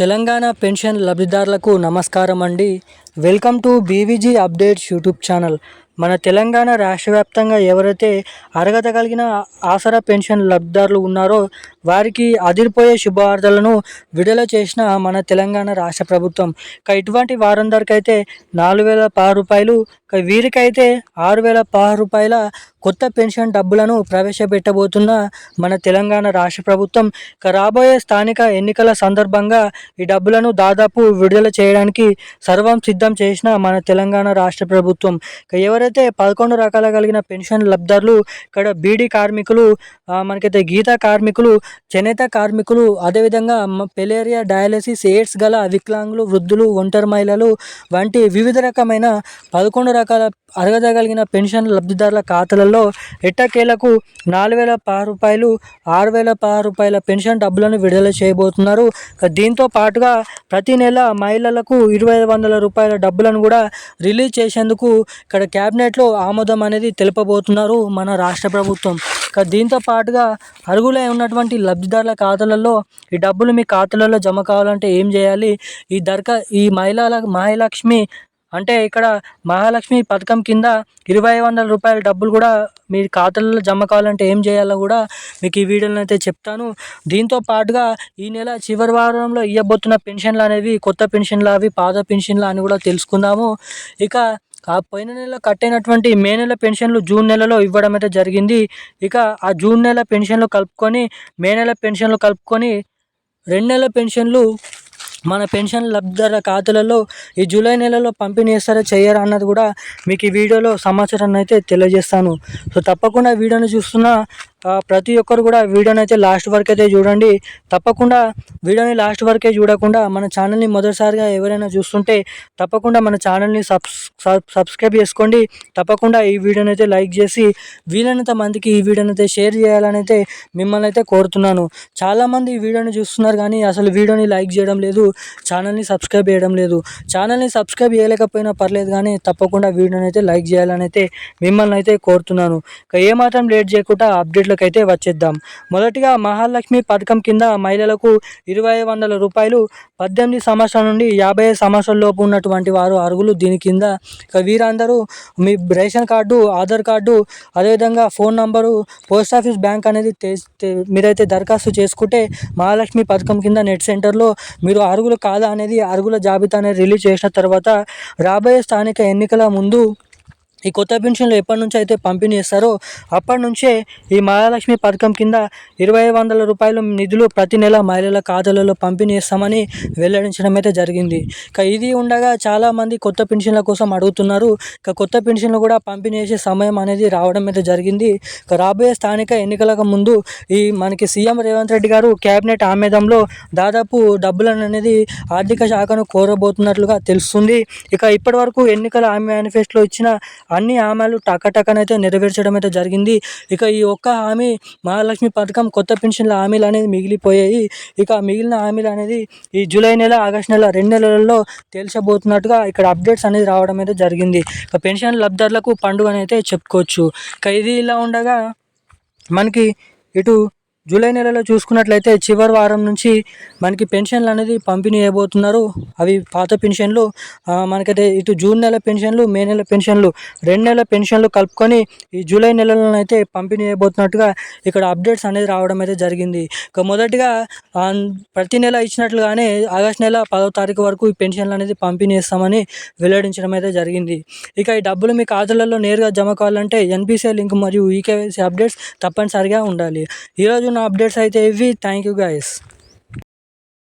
Telangana pension లబ్ధిదారులకు నమస్కారం అండి. Welcome to BVG updates YouTube channel. మన తెలంగాణ రాష్ట్ర వ్యాప్తంగా ఎవరైతే అర్హత కలిగిన ఆసరా పెన్షన్ లబ్ధిదారులు ఉన్నారో వారికి అదిరిపోయే శుభవార్తలను విడుదల చేసిన మన తెలంగాణ రాష్ట్ర ప్రభుత్వం. ఇక ఇటువంటి వారందరికైతే నాలుగు వేల పది రూపాయలు వీరికైతే ఆరు వేల పదహారు రూపాయల కొత్త పెన్షన్ డబ్బులను ప్రవేశపెట్టబోతున్న మన తెలంగాణ రాష్ట్ర ప్రభుత్వం ఇక రాబోయే స్థానిక ఎన్నికల సందర్భంగా ఈ డబ్బులను దాదాపు విడుదల చేయడానికి సర్వం సిద్ధం చేసిన మన తెలంగాణ రాష్ట్ర ప్రభుత్వం. ఇక ఎవరైతే పదకొండు రకాల కలిగిన పెన్షన్ లబ్ధారులు ఇక్కడ బీడీ కార్మికులు మనకైతే గీత కార్మికులు చేనేత కార్మికులు అదేవిధంగా పెలేరియా డయాలసిస్ ఎయిడ్స్ గల వికలాంగులు వృద్ధులు ఒంటరి మహిళలు వంటి వివిధ రకమైన పదకొండు రకాల అర్హత పెన్షన్ లబ్ధిదారుల ఖాతాలలో ఎట్టకేలకు నాలుగు వేల పది రూపాయలు ఆరు వేల పది రూపాయల పెన్షన్ డబ్బులను విడుదల చేయబోతున్నారు. దీంతో పాటుగా ప్రతి నెల మహిళలకు ఇరవై ఐదు వందల రూపాయల డబ్బులను కూడా రిలీజ్ చేసేందుకు ఇక్కడ క్యాబినెట్లో ఆమోదం అనేది తెలుపబోతున్నారు మన రాష్ట్ర ప్రభుత్వం. దీంతో పాటుగా అరుగులై ఉన్నటువంటి లబ్ధిదారుల ఖాతాలలో ఈ డబ్బులు మీ ఖాతాలలో జమ కావాలంటే ఏం చేయాలి? ఈ దర్కా ఈ మహిళల మహాలక్ష్మి అంటే ఇక్కడ మహాలక్ష్మి పథకం కింద ఇరవై వందల రూపాయల డబ్బులు కూడా మీ ఖాతాలో జమ కావాలంటే ఏం చేయాలో కూడా మీకు ఈ వీడియోలో అయితే చెప్తాను. దీంతో పాటుగా ఈ నెల చివరి వారంలో ఇవ్వబోతున్న పెన్షన్లు అనేవి కొత్త పెన్షన్లు అవి పాత పెన్షన్లు అని కూడా తెలుసుకుందాము. ఇక ఆ పోయిన నెల కట్టినటువంటి మే నెల పెన్షన్లు జూన్ నెలలో ఇవ్వడం అయితే జరిగింది. ఇక ఆ జూన్ నెల పెన్షన్లు కలుపుకొని మే నెల పెన్షన్లు కలుపుకొని రెండు నెలల పెన్షన్లు మన పెన్షన్ లబ్ధిదారుల ఖాతాలలో ఈ జూలై నెలలో పంపిణీ చేస్తారా చేయరా అన్నది కూడా మీకు ఈ వీడియోలో సమాచారాన్ని అయితే తెలియజేస్తాను. సో తప్పకుండా వీడియోని చూస్తున్న ప్రతి ఒక్కరు కూడా వీడియోని అయితే లాస్ట్ వరకు అయితే చూడండి. తప్పకుండా వీడియోని లాస్ట్ వరకే చూడకుండా మన ఛానల్ని మొదటిసారిగా ఎవరైనా చూస్తుంటే తప్పకుండా మన ఛానల్ని సబ్స్ సబ్- సబ్స్క్రైబ్ చేసుకోండి. తప్పకుండా ఈ వీడియోని అయితే లైక్ చేసి వీలైనంత మందికి ఈ వీడియోని అయితే షేర్ చేయాలని అయితే మిమ్మల్ని అయితే కోరుతున్నాను. చాలామంది ఈ వీడియోని చూస్తున్నారు కానీ అసలు వీడియోని లైక్ చేయడం లేదు ఛానల్ని సబ్స్క్రైబ్ చేయడం లేదు. ఛానల్ని సబ్స్క్రైబ్ చేయలేకపోయినా పర్లేదు కానీ తప్పకుండా వీడియోని అయితే లైక్ చేయాలని అయితే మిమ్మల్ని అయితే కోరుతున్నాను. ఇక ఏమాత్రం లేట్ చేయకుండా అప్డేట్ అప్డేట్లకు అయితే వచ్చేద్దాం. మొదటిగా మహాలక్ష్మి పథకం కింద మహిళలకు ఇరవై వందల రూపాయలు పద్దెనిమిది సంవత్సరాల నుండి యాభై ఐదు సంవత్సరాల లోపు ఉన్నటువంటి వారు అరుగులు దీని కింద ఇక వీరందరూ మీ రేషన్ కార్డు ఆధార్ కార్డు అదేవిధంగా phone number post office bank అనేది మీరైతే దరఖాస్తు చేసుకుంటే మహాలక్ష్మి పథకం కింద నెట్ సెంటర్లో మీరు అరుగులు కాదా అనేది అరుగుల జాబితా అనేది రిలీజ్ చేసిన తర్వాత రాబోయే స్థానిక ఎన్నికల ముందు ఈ కొత్త పెన్షన్లు ఎప్పటి నుంచి అయితే పంపిణీ చేస్తారో అప్పటి నుంచే ఈ మహాలక్ష్మి పథకం కింద ఇరవై వందల రూపాయలు నిధులు ప్రతి నెల మహిళల ఖాతాలలో పంపిణీ చేస్తామని వెల్లడించడం అయితే జరిగింది. ఇక ఇది ఉండగా చాలామంది కొత్త పెన్షన్ల కోసం అడుగుతున్నారు. ఇక కొత్త పెన్షన్లు కూడా పంపిణీ చేసే సమయం అనేది రావడం అయితే జరిగింది. ఇక రాబోయే స్థానిక ఎన్నికలకు ముందు ఈ మనకి సీఎం రేవంత్ రెడ్డి గారు కేబినెట్ ఆమేదంలో దాదాపు డబ్బులను అనేది ఆర్థిక శాఖను కోరబోతున్నట్లుగా తెలుస్తుంది. ఇక ఇప్పటి వరకు ఎన్నికల ఆమె మేనిఫెస్టోలో ఇచ్చిన అన్ని హామీలు టకటకనైతే నెరవేర్చడం అయితే జరిగింది. ఇక ఈ ఒక్క హామీ మహాలక్ష్మి పథకం కొత్త పెన్షన్ల హామీలు అనేది మిగిలిపోయాయి. ఇక మిగిలిన హామీలు అనేది ఈ జూలై నెల ఆగస్ట్ నెల రెండు నెలలలో తేల్చబోతున్నట్టుగా ఇక్కడ అప్డేట్స్ అనేది రావడం అయితే జరిగింది. ఇక పెన్షన్ లబ్ధారులకు పండుగ అయితే చెప్పుకోవచ్చు. ఇక ఇది ఇలా ఉండగా మనకి ఇటు జూలై నెలలో చూసుకున్నట్లయితే చివరి వారం నుంచి మనకి పెన్షన్లు అనేది పంపిణీ చేయబోతున్నారు. అవి పాత పెన్షన్లు మనకైతే ఇటు జూన్ నెల పెన్షన్లు మే నెల పెన్షన్లు రెండు నెలల పెన్షన్లు కలుపుకొని ఈ జూలై నెలలో అయితే పంపిణీ చేయబోతున్నట్టుగా ఇక్కడ అప్డేట్స్ అనేది రావడం అయితే జరిగింది. ఇక మొదటిగా ప్రతి నెల ఇచ్చినట్లుగానే ఆగస్ట్ నెల పదో తారీఖు వరకు ఈ పెన్షన్లు అనేది పంపిణీ చేస్తామని వెల్లడించడం అయితే జరిగింది. ఇక ఈ డబ్బులు మీ ఖాతాలలో నేరుగా జమ కావాలంటే ఎన్పిసిఐ లింక్ మరియు ఈకేవైసీ అప్డేట్స్ తప్పనిసరిగా ఉండాలి. ఈరోజు నా అప్డేట్స్ అయితే ఇవి. Thank you guys